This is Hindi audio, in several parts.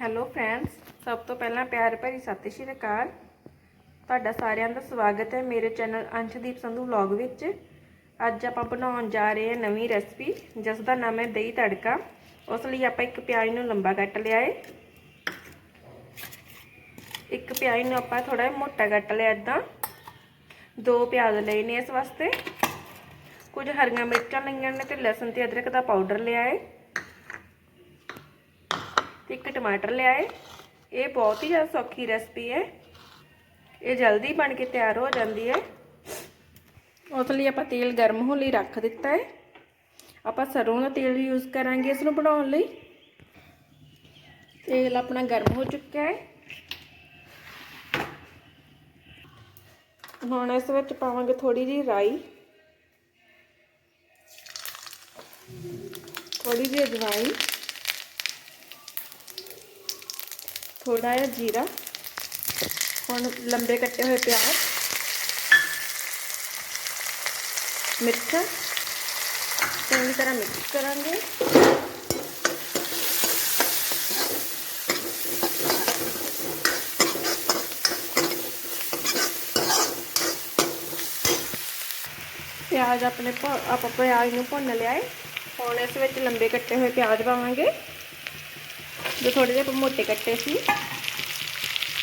ਹੈਲੋ ਫਰੈਂਡਸ, ਸਭ ਤੋਂ ਪਹਿਲਾਂ ਪਿਆਰ ਭਰੀ ਸਤਿ ਸ਼੍ਰੀ ਅਕਾਲ। ਤੁਹਾਡਾ ਸਾਰਿਆਂ ਦਾ ਸਵਾਗਤ ਹੈ ਮੇਰੇ ਚੈਨਲ ਅੰਸ਼ਦੀਪ ਸੰਧੂ ਵਲੌਗ ਵਿੱਚ। ਅੱਜ ਆਪਾਂ ਬਣਾਉਣ ਜਾ ਰਹੇ ਹਾਂ ਨਵੀਂ ਰੈਸਪੀ, ਜਿਸ ਦਾ ਨਾਮ ਹੈ ਦਹੀਂ ਤੜਕਾ। ਉਸ ਲਈ ਆਪਾਂ ਇੱਕ ਪਿਆਜ਼ ਨੂੰ ਲੰਬਾ ਕੱਟ ਲਿਆ ਹੈ ਇੱਕ ਪਿਆਜ਼ ਨੂੰ ਆਪਾਂ ਥੋੜਾ ਮੋਟਾ ਕੱਟ ਲਿਆ ਇਦਾਂ ਦੋ ਪਿਆਜ਼ ਲਏ ਨੇ ਇਸ ਵਾਸਤੇ। ਕੁਝ ਹਰੀਆਂ ਮਿਰਚਾਂ ਲਈਆਂ ਨੇ ਤੇ ਲਸਣ ਤੇ ਅਦਰਕ ਦਾ ਪਾਊਡਰ ਲਿਆ ਹੈ ਤੇ ਇੱਕ ਟਮਾਟਰ ਲਿਆ ਹੈ ਇਹ ਬਹੁਤ ਹੀ ਜ਼ਿਆਦਾ ਸੌਖੀ ਰੈਸਪੀ ਹੈ ਇਹ ਜਲਦੀ ਬਣ ਕੇ ਤਿਆਰ ਹੋ ਜਾਂਦੀ ਹੈ ਉਸ ਲਈ ਆਪਾਂ ਤੇਲ ਗਰਮ ਹੋਣ ਲਈ ਰੱਖ ਦਿੱਤਾ ਹੈ ਆਪਾਂ ਸਰੋਂ ਦਾ ਤੇਲ ਯੂਜ਼ ਕਰਾਂਗੇ ਇਸ ਨੂੰ ਬਣਾਉਣ ਲਈ ਤੇਲ ਆਪਣਾ ਗਰਮ ਹੋ ਚੁੱਕਾ ਹੈ ਹੁਣ ਇਸ ਵਿੱਚ ਪਾਵਾਂਗੇ ਥੋੜੀ ਜਿਹੀ ਰਾਈ ਥੋੜੀ ਜਿਹੀ ਅਜਵਾਇਣ थोड़ा या जीरा, और लंबे कटे हुए प्याज, मिर्च चंगी तरह मिक्स करेंगे। प्याज अपने आप प्याज में भुन लिया हूँ इस लंबे कट्टे हुए प्याज पावे ਜੋ ਥੋੜੇ ਜਿਹੇ ਮੋਟੇ ਕੱਟੇ ਸੀ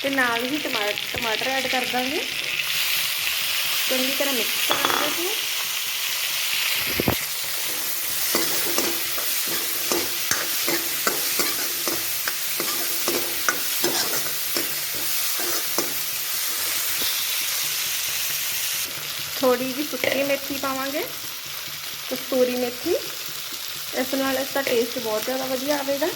ਤੇ ਨਾਲ ਹੀ ਟਮਾਟਰ ਟਮਾਟਰ ਐਡ ਕਰ ਦਾਂਗੇ ਚੰਗੀ ਤਰ੍ਹਾਂ ਮਿਕਸ ਕਰਾਂਗੇ ਜੀ ਥੋੜੀ ਜਿਹੀ ਸੁੱਕੀ ਮੇਥੀ ਪਾਵਾਂਗੇ ਕਸਤੂਰੀ ਮੇਥੀ ਇਸ ਨਾਲ ਇਸ ਦਾ ਟੇਸਟ ਬਹੁਤ ਜ਼ਿਆਦਾ ਵਧੀਆ ਆਵੇਗਾ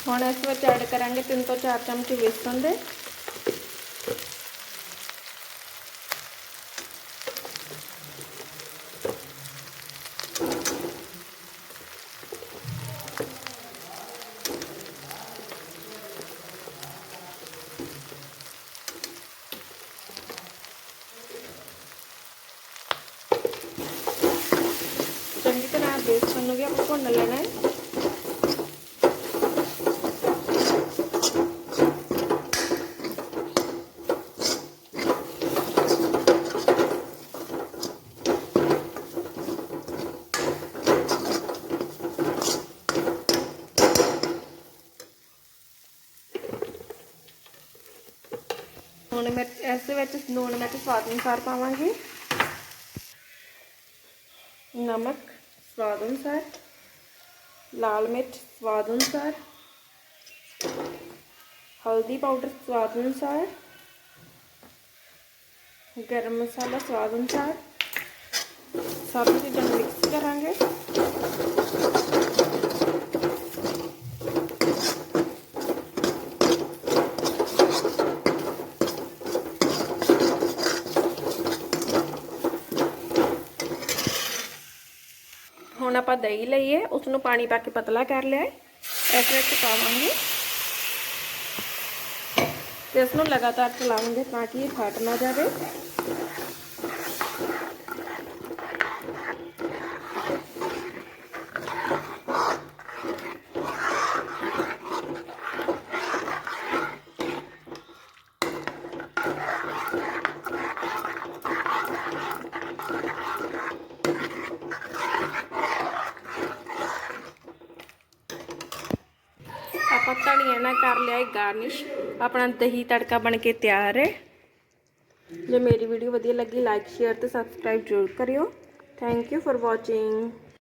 थोड़ा इसमें ऐड करेंगे तीन तो चार चमची बेसन दे चंगी तरह बेसन को भुन लेना है ਹੁਣ ਮਿਰਚ ਇਸ ਦੇ ਵਿੱਚ ਲੂਣ ਮਿਰਚ ਸਵਾਦ ਅਨੁਸਾਰ ਪਾਵਾਂਗੇ। ਨਮਕ ਸਵਾਦ ਅਨੁਸਾਰ, ਲਾਲ ਮਿਰਚ ਸਵਾਦ ਅਨੁਸਾਰ, ਹਲਦੀ ਪਾਊਡਰ ਸਵਾਦ ਅਨੁਸਾਰ, ਗਰਮ ਮਸਾਲਾ ਸਵਾਦ ਅਨੁਸਾਰ। ਸਭ ਚੀਜ਼ਾਂ ਮਿਕਸ ਕਰਾਂਗੇ। ਹੁਣ ਆਪਾਂ ਦਹੀਂ ਲਈਏ ਉਸ ਨੂੰ ਪਾਣੀ ਪਾ ਕੇ ਪਤਲਾ ਕਰ ਲਿਆ ਇਸ ਵਿੱਚ ਪਾਵਾਂਗੇ ਤੇ ਇਸ ਨੂੰ ਲਗਾਤਾਰ ਚਲਾਵਾਂਗੇ ਤਾਂ ਕਿ ਇਹ ਫਟ ਨਾ ਜਾਵੇ धनिया ना कर लिया है गार्निश। अपना दही तड़का बन के तैयार है। जो मेरी वीडियो वजिए लगी लाइक शेयर तो सबसक्राइब ज़रूर करियो। Thank you for watching